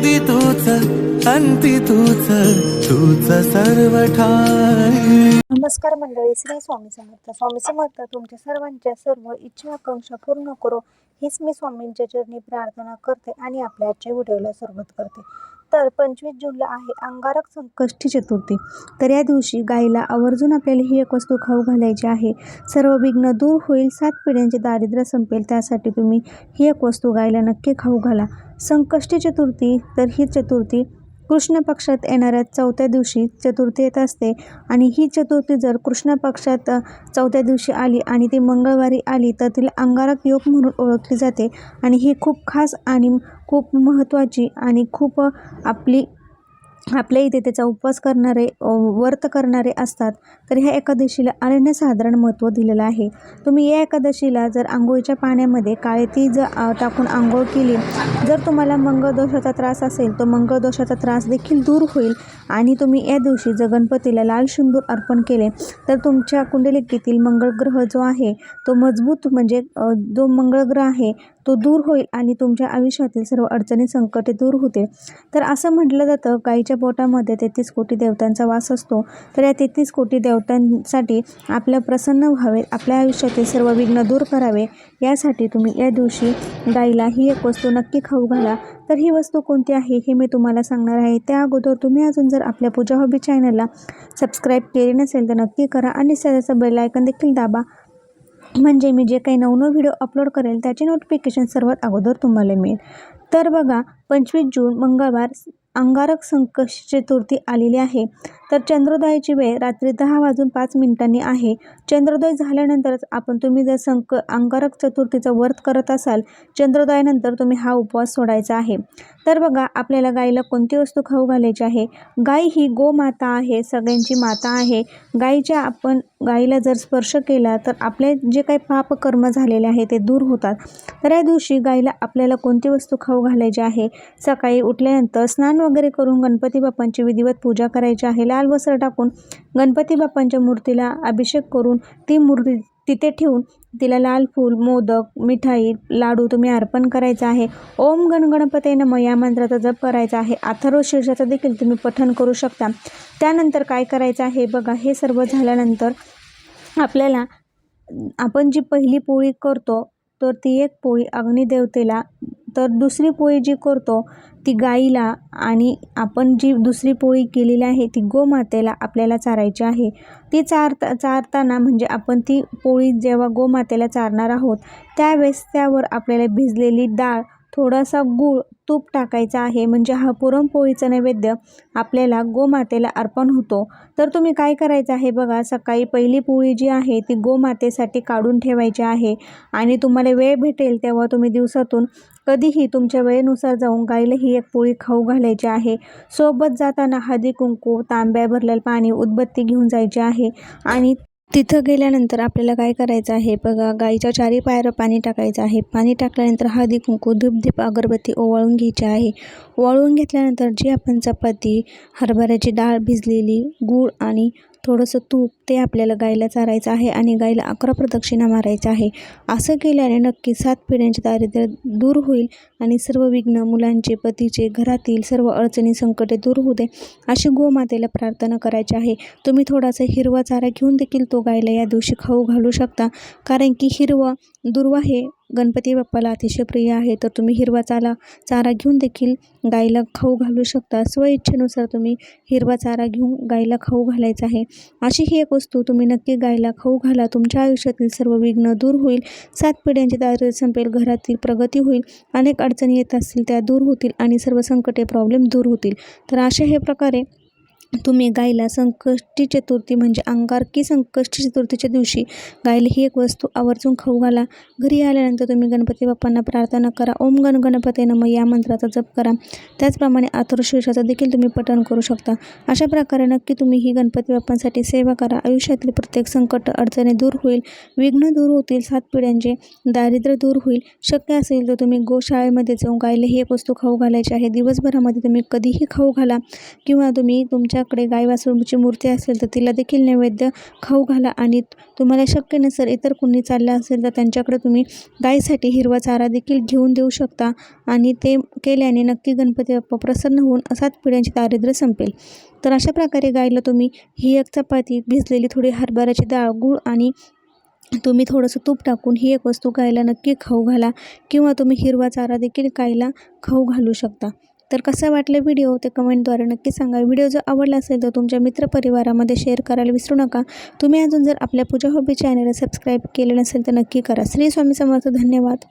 आधी तूच अंती तूच तूच सर्व ठाई नमस्कार मंडळी श्री स्वामी समर्थ. स्वामी समर्थ तुमच्या सर्वांच्या सर्व इच्छा आकांक्षा पूर्ण करो. हीच मी स्वामींच्या चरणी प्रार्थना करते आणि आपल्या आजच्या व्हिडिओला सुरुवात करते. तर पंचवीस जूनला आहे अंगारक संकष्टी चतुर्थी. तर या दिवशी गायीला आवर्जून आपल्याला ही एक वस्तू खाऊ घालायची आहे. सर्व विघ्न दूर होईल सात पिढ्यांचे दारिद्र्य संपेल त्यासाठी तुम्ही ही एक वस्तू गाईला नक्की खाऊ घाला. संकष्टी चतुर्थी तर ही चतुर्थी कृष्ण पक्षात येणाऱ्या चौथ्या दिवशी चतुर्थी येत असते. आणि ही चतुर्थी जर कृष्ण पक्षात चौथ्या दिवशी आली आणि ती मंगळवारी आली तर तिला अंगारक योग म्हणून ओळखली जाते. आणि ही खूप खास आणि खूप महत्त्वाची आणि खूप आपली आपल्या इथे त्याचा उपवास करणारे व्रत करणारे असतात तर ह्या एकादशीला अनन्यसाधारण महत्त्व दिलेलं आहे. तुम्ही या एकादशीला जर आंघोळीच्या पाण्यामध्ये काळे ती जर टाकून आंघोळ केली जर तुम्हाला मंगळदोषाचा त्रास असेल तो मंगळदोषाचा त्रास देखील दूर होईल आणि तुम्ही या दिवशी जर गणपतीला लाल सिंदूर अर्पण केले तर तुमच्या कुंडलिकेतील मंगळ ग्रह जो आहे तो मजबूत म्हणजे जो मंगळ ग्रह आहे तो दूर होईल आणि तुमच्या आयुष्यातील सर्व अडचणी संकटे दूर होते तर असं म्हटलं जातं गाईच्या पोटामध्ये तेहतीस कोटी देवतांचा वास असतो. तर या तेहतीस कोटी देवतांसाठी आपलं प्रसन्न व्हावे आपल्या आयुष्यातील सर्व विघ्न दूर करावे. यासाठी तुम्ही या दिवशी गाईला ही एक वस्तू नक्की खाऊ घाला. तर ही वस्तू कोणती आहे हे मी तुम्हाला सांगणार आहे. त्या अगोदर तुम्ही अजून जर आपल्या पूजा हॉबी चॅनलला सबस्क्राईब केली नसेल तर नक्की करा आणि त्याचं बेल आयकन देखील दाबा. म्हणजे मी जे काही नवनव व्हिडिओ अपलोड करेल त्याचे नोटिफिकेशन सर्वात अगोदर तुम्हाला मिळेल. तर बघा पंचवीस जून मंगळवार अंगारक संकष्ट चतुर्थी आलेली आहे. तर चंद्रोदयाची वेळ रात्री दहा वाजून पाच मिनिटांनी आहे. चंद्रोदय झाल्यानंतरच आपण तुम्ही जर संक अंगारक चतुर्थीचं व्रत करत असाल चंद्रोदयानंतर तुम्ही हा उपवास सोडायचा आहे. तर बघा आपल्याला गाईला कोणती वस्तू खाऊ घालायची आहे? गाय ही गोमाता आहे सगळ्यांची माता आहे. गाईच्या आपण गाईला जर स्पर्श केला तर आपले जे काही पापकर्म झालेले आहे ते दूर होतात. तर या दिवशी गाईला आपल्याला कोणती वस्तू खाऊ घालायची आहे? सकाळी उठल्यानंतर स्नान वगैरे करून गणपती बाप्पांची विधिवत पूजा करायची आहे. लाल वस्त्र टाकून गणपती बाप्पांच्या मूर्तीला अभिषेक करून ती मूर्ती तिथे ठेवून तिला लाल फूल मोदक मिठाई लाडू तुम्ही अर्पण करायचं आहे. ओम गण गणपते नम. या मंत्राचा जप करायचा आहे. अथर्व शीर्षाचं देखील तुम्ही पठण करू शकता. त्यानंतर काय करायचं आहे बघा हे सर्व झाल्यानंतर आपल्याला आपण जी पहिली पोळी करतो तर ती एक पोळी अग्निदेवतेला तर दुसरी पोळी जी करतो ती गाईला आणि आपण जी दुसरी पोळी केलेली आहे ती गोमातेला आपल्याला चारायची आहे. ती चारता चारताना म्हणजे आपण ती पोळी जेव्हा गोमातेला चारणार आहोत त्यावेळेस त्यावर आपल्याला भिजलेली डाळ थोडासा गूळ तूप टाकायचा आहे. म्हणजे हा पुरणपोळीचा नैवेद्य आपल्याला गोमातेला अर्पण होतो. तर तुम्ही काय करायचं आहे बघा सकाळी पहिली पोळी जी आहे ती गोमातेसाठी काढून ठेवायची आहे. आणि तुम्हाला वेळ भेटेल तेव्हा तुम्ही दिवसातून कधीही तुमच्या वेळेनुसार जाऊन गाईला ही एक पोळी खाऊ घालायची आहे. सोबत जाताना हळदी कुंकू तांब्या भरलेलं पाणी उदबत्ती घेऊन जायची आहे. आणि तिथं गेल्यानंतर आपल्याला काय करायचं आहे? बघा गाईच्या चारी पायावर पाणी टाकायचं आहे. पाणी टाकल्यानंतर हळदी कुंकू धूपधीप अगरबत्ती ओवाळून घ्यायची आहे. ओवाळून घेतल्यानंतर जी आपण चपाती हरभऱ्याची डाळ भिजलेली गूळ आणि थोडंसं तूप ते आपल्याला गाईला चारायचं आहे आणि गाईला अकरा प्रदक्षिणा मारायच्या आहे. असं केल्याने नक्की सात पिढ्यांचे दारिद्र्य दूर होईल आणि सर्व विघ्न मुलांचे पतीचे घरातील सर्व अडचणी संकटे दूर होते अशी गोमातेला प्रार्थना करायची आहे. तुम्ही थोडासा हिरवा चारा घेऊन देखील तो गायला या दिवशी खाऊ घालू शकता. कारण की हिरवं दुर्वा हे गणपती बाप्पाला अतिशय प्रिय आहे. तर तुम्ही हिरवा चारा चारा घेऊन देखील गाईला खाऊ घालू शकता. स्वइच्छेनुसार तुम्ही हिरवा चारा घेऊन गाईला खाऊ घालायचा आहे. अशी ही एक वस्तू तुम्ही नक्की गाईला खाऊ घाला. तुमच्या आयुष्यातील सर्व विघ्न दूर होईल. सात पिढ्यांचे दारिद्र्य संपेल. घरातील प्रगती होईल. अनेक अडचणी येत असतील त्या दूर होतील आणि सर्व संकटे प्रॉब्लेम दूर होतील. तर अशा हे प्रकारे तुम्ही गायला संकष्टी चतुर्थी म्हणजे अंगारकी संकष्टी चतुर्थीच्या दिवशी गायला ही एक वस्तू आवर्जून खाऊ घाला. घरी आल्यानंतर तुम्ही गणपती बाप्पांना प्रार्थना करा. ओम गण गणपती नम. या मंत्राचा जप करा. त्याचप्रमाणे आतुरशीर्षाचं देखील तुम्ही पठण करू शकता. अशा प्रकारे नक्की तुम्ही ही गणपती बाप्पांसाठी सेवा करा. आयुष्यातील प्रत्येक संकट अडचणी दूर होईल. विघ्न दूर होतील. सात पिढ्यांचे दारिद्र्य दूर होईल. शक्य असेल तर तुम्ही गोशाळेमध्ये जाऊन गायला ही एक वस्तू खाऊ घालायची आहे. दिवसभरामध्ये तुम्ही कधीही खाऊ घाला किंवा तुम्ही तुमच्या तुमच्याकडे गाय वासरूची मूर्ती असेल तर तिला देखील नैवेद्य खाऊ घाला. आणि तुम्हाला शक्य नसेल इतर कुणी चाललं असेल तर त्यांच्याकडे तुम्ही गायीसाठी हिरवा चारा देखील घेऊन देऊ शकता. आणि ते केल्याने नक्की गणपती बाप्पा प्रसन्न होऊन सात पिढ्यांचे दारिद्र्य संपेल. तर अशा प्रकारे गायला तुम्ही ही एक चपाती भिजलेली थोडी हरभऱ्याची डाळ गूळ आणि तुम्ही थोडंसं तूप टाकून ही एक वस्तू गायला नक्की खाऊ घाला. किंवा तुम्ही हिरवा चारा देखील गायला खाऊ घालू शकता. तर कसं वाटलं व्हिडिओ ते कमेंटद्वारे नक्की सांगा. व्हिडिओ जर आवडला असेल तर तुमच्या मित्रपरिवारामध्ये शेअर करायला विसरू नका. तुम्ही अजून जर आपल्या पूजा हॉबी चॅनलला सबस्क्राईब केले नसेल तर नक्की करा. श्री स्वामी समर्थ धन्यवाद.